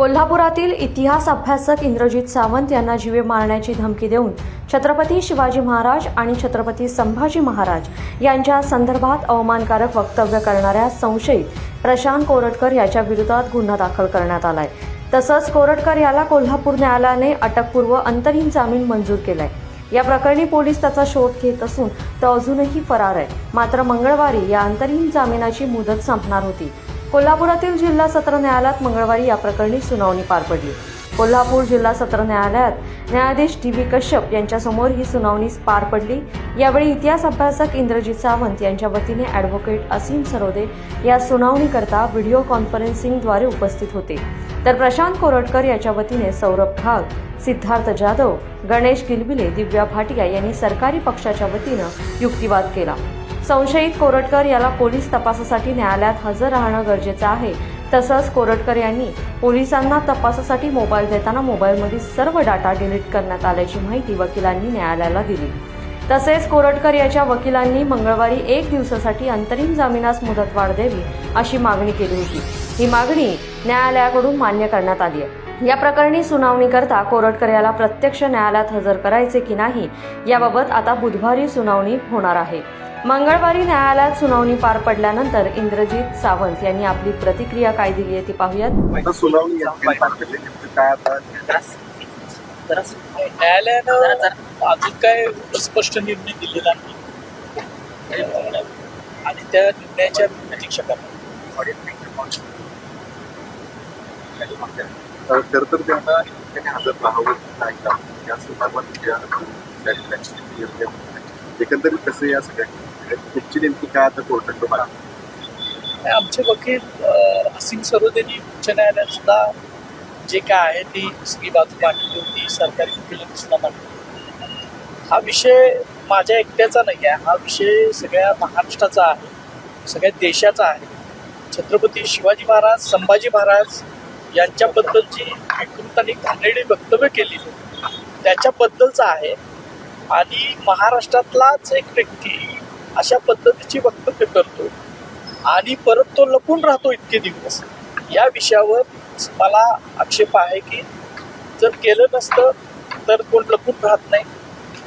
कोल्हापुरातील इतिहास अभ्यासक इंद्रजित सावंत यांना जीवे मारण्याची धमकी देऊन छत्रपती शिवाजी महाराज आणि छत्रपती संभाजी महाराज यांच्या संदर्भात अवमानकारक वक्तव्य करणाऱ्या संशयित प्रशांत कोरटकर याच्या विरोधात गुन्हा दाखल करण्यात आलाय. तसंच कोरटकर याला कोल्हापूर न्यायालयाने अटकपूर्व अंतरिम जामीन मंजूर केलाय. या प्रकरणी पोलीस त्याचा शोध घेत असून तो अजूनही फरार आहे. मात्र मंगळवारी या अंतरिम जामिनाची मुदत संपणार होती. कोल्हापुरातील जिल्हा सत्र न्यायालयात मंगळवारी या प्रकरणी सुनावणी पार पडली. कोल्हापूर जिल्हा सत्र न्यायालयात न्यायाधीश डी व्ही कश्यप यांच्यासमोर ही सुनावणी पार पडली. यावेळी इतिहास अभ्यासक इंद्रजित सावंत यांच्या वतीने ॲडव्होकेट असीम सरोदे या सुनावणीकरता व्हिडिओ कॉन्फरन्सिंगद्वारे उपस्थित होते. तर प्रशांत कोरटकर याच्या वतीने सौरभ घाग सिद्धार्थ जाधव गणेश गिलबिले दिव्या भाटिया यांनी सरकारी पक्षाच्या वतीनं युक्तिवाद केला. संशयित कोरटकर याला पोलीस तपासासाठी न्यायालयात हजर राहणं गरजेचं आहे. तसंच कोरटकर यांनी पोलिसांना तपासासाठी मोबाईल देताना मोबाईलमधील सर्व डाटा डिलीट करण्यात आल्याची माहिती वकिलांनी न्यायालयाला दिली. तसेच कोरटकर याच्या वकिलांनी मंगळवारी एक दिवसासाठी अंतरिम जामिनास मुदतवाढ द्यावी अशी मागणी केली होती. ही मागणी न्यायालयाकडून मान्य करण्यात आली आहे. या प्रकरणी सुनावणी करता कोरटकर याला प्रत्यक्ष न्यायालयात हजर करायचे की नाही याबाबत आता बुधवारी सुनावणी होणार आहे. मंगळवारी न्यायालयात सुनावणी पार पडल्यानंतर इंद्रजित सावंत यांनी आपली प्रतिक्रिया काय दिली आहे ती पाहूयात. न्यायालयानं अजून काय स्पष्ट निर्णय दिलेला नाही. आणि त्या निर्णयाच्या प्रतीक्षा खर तर त्यांना ठिकाणी हजर राहावं नाही या संदर्भात त्या ठिकाणी एकंदरीत कसं या सगळ्या तुमची नेमकी काय आता कोर्टात तुम्हाला आमचे वकील असीम सरोदेनी उच्च न्यायालयात सुद्धा जे काय आहे ती सगळी बाजू मांडली होती सरकारी वकिलांनी सुद्धा मांडली हा विषय माझ्या एकट्याचा नाही आहे हा विषय सगळ्या महाराष्ट्राचा आहे सगळ्या देशाचा आहे. छत्रपती शिवाजी महाराज संभाजी महाराज यांच्याबद्दलची विकृतांनी घाणेरडी वक्तव्य केली त्याच्याबद्दलचा आहे. आणि महाराष्ट्रातलाच एक व्यक्ती अशा पद्धतीची वक्तव्य करतो आणि परत तो लपून राहतो इतके दिवस. या विषयावर मला आक्षेप आहे की जर केलं नसतं तर कोण लपून राहत नाही.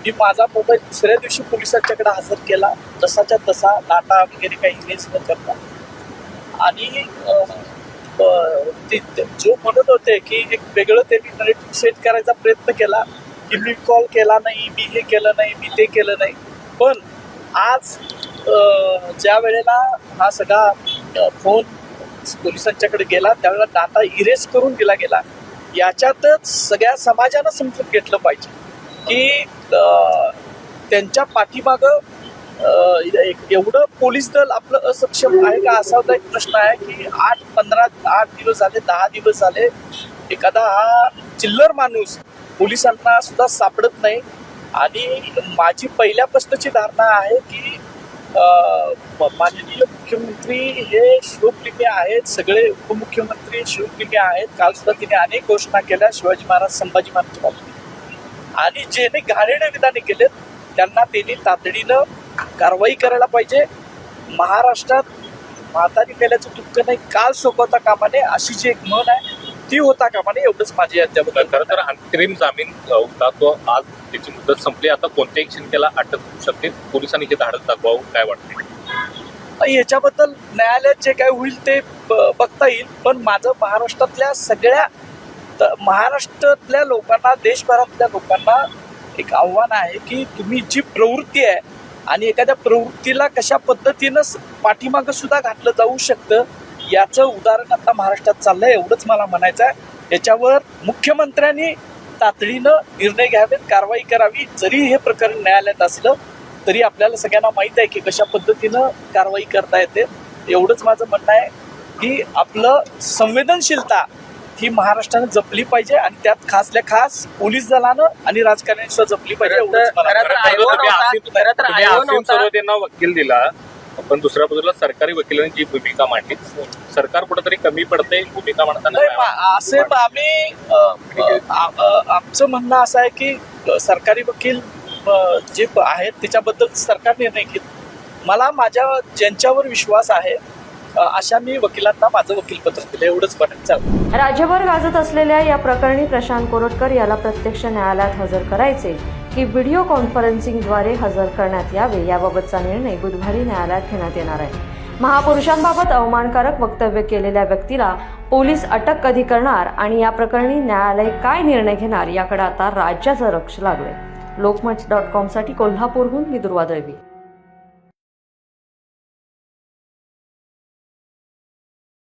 मी माझा मोबाईल दुसऱ्या दिवशी पोलिसांच्याकडे हजर केला. जसाच्या तसा डाटा वगैरे काही इंग्रेज न करता. आणि जो म्हणत होते की एक वेगळं त्यांनी नरेटिव्ह सेट करायचा प्रयत्न केला की मी कॉल केला नाही मी हे केलं नाही मी ते केलं नाही. पण आज ज्या वेळेला हा सगळा फोन पोलिसांच्याकडे गेला त्यावेळेला डाटा इरेज करून दिला गेला याच्यातच सगळ्या समाजानं समजून घेतलं पाहिजे की त्यांच्या पाठीमागं एवढं पोलीस दल आपलं असक्षम आहे का? असा होता एक प्रश्न आहे की आठ पंधरा आठ दिवस झाले दहा दिवस झाले एखादा हा चिल्लर माणूस पोलिसांना सुद्धा सापडत नाही. आणि माझी पहिल्या प्रश्नाची धारणा आहे की माननीय मुख्यमंत्री हे शिवप्रिय आहेत. सगळे उपमुख्यमंत्री शिवप्रिय आहेत. काल सुद्धा तिने अनेक घोषणा केल्या शिवाजी महाराज संभाजी महाराजच्या बाबतीत. आणि जेने घाणेरडे विधाने केलेत त्यांना त्यांनी तातडीनं कारवाई करायला पाहिजे. महाराष्ट्रात म्हातारी मेल्याचं दुःख नाही काल सोपवता कामाने अशी जी एक म्हण आहे ती होता कामाने एवढंच माझे अद्याबद्दल खरं तर अंतरिम जामीन होता तो आज त्याची मुदत संपली. आता कोणत्याही क्षणकेला अटक होऊ शकते. पोलिसांनी हे धाडस दाखवावं काय वाटते याच्याबद्दल न्यायालयात जे काय होईल ते बघता येईल. पण माझं महाराष्ट्रातल्या सगळ्या तर महाराष्ट्रातल्या लोकांना देशभरातल्या लोकांना एक आव्हान आहे की तुम्ही जी प्रवृत्ती आहे आणि एखाद्या प्रवृत्तीला कशा पद्धतीनं स- पाठीमागं सुद्धा घातलं जाऊ शकतं याचं उदाहरण आता महाराष्ट्रात चाललंय एवढंच मला म्हणायचं आहे. याच्यावर मुख्यमंत्र्यांनी तातडीनं निर्णय घ्यावेत कारवाई करावी जरी हे प्रकरण न्यायालयात असलं तरी आपल्याला सगळ्यांना माहीत आहे की कशा पद्धतीनं कारवाई करता येते. एवढंच माझं म्हणणं आहे की आपलं संवेदनशीलता ही महाराष्ट्रानं जपली पाहिजे आणि त्यात खासल्या खास पोलीस दलानं आणि राजकारण्यांनी सुद्धा जपली पाहिजे वकील दिला पण दुसऱ्या बाजूला सरकारी वकिलांनी जी भूमिका मांडली सरकार कुठेतरी कमी पडते भूमिका मांडताना असे आम्ही आमचं म्हणणं असं आहे की सरकारी वकील जे आहेत त्याच्याबद्दल सरकार निर्णय घेत मला माझ्या ज्यांच्यावर विश्वास आहे अशा मी वकिलांना माझं वकीलपत्र दिलं एवढंच बनायचं राज्यभर गाजत असलेल्या या प्रकरणी प्रशांत कोरटकर याला प्रत्यक्ष न्यायालयात हजर करायचे. की व्हिडिओ कॉन्फरन्सिंगद्वारे हजर करण्यात यावे याबाबतचा निर्णय बुधवारी न्यायालयात घेण्यात येणार आहे. महापुरुषांबाबत अवमानकारक वक्तव्य केलेल्या व्यक्तीला पोलीस अटक कधी करणार आणि या प्रकरणी न्यायालय काय निर्णय घेणार याकडे आता राज्याचं लक्ष लागलंय. लोकमत डॉट कॉमसाठी कोल्हापूरहून मी दुर्वा दळवी.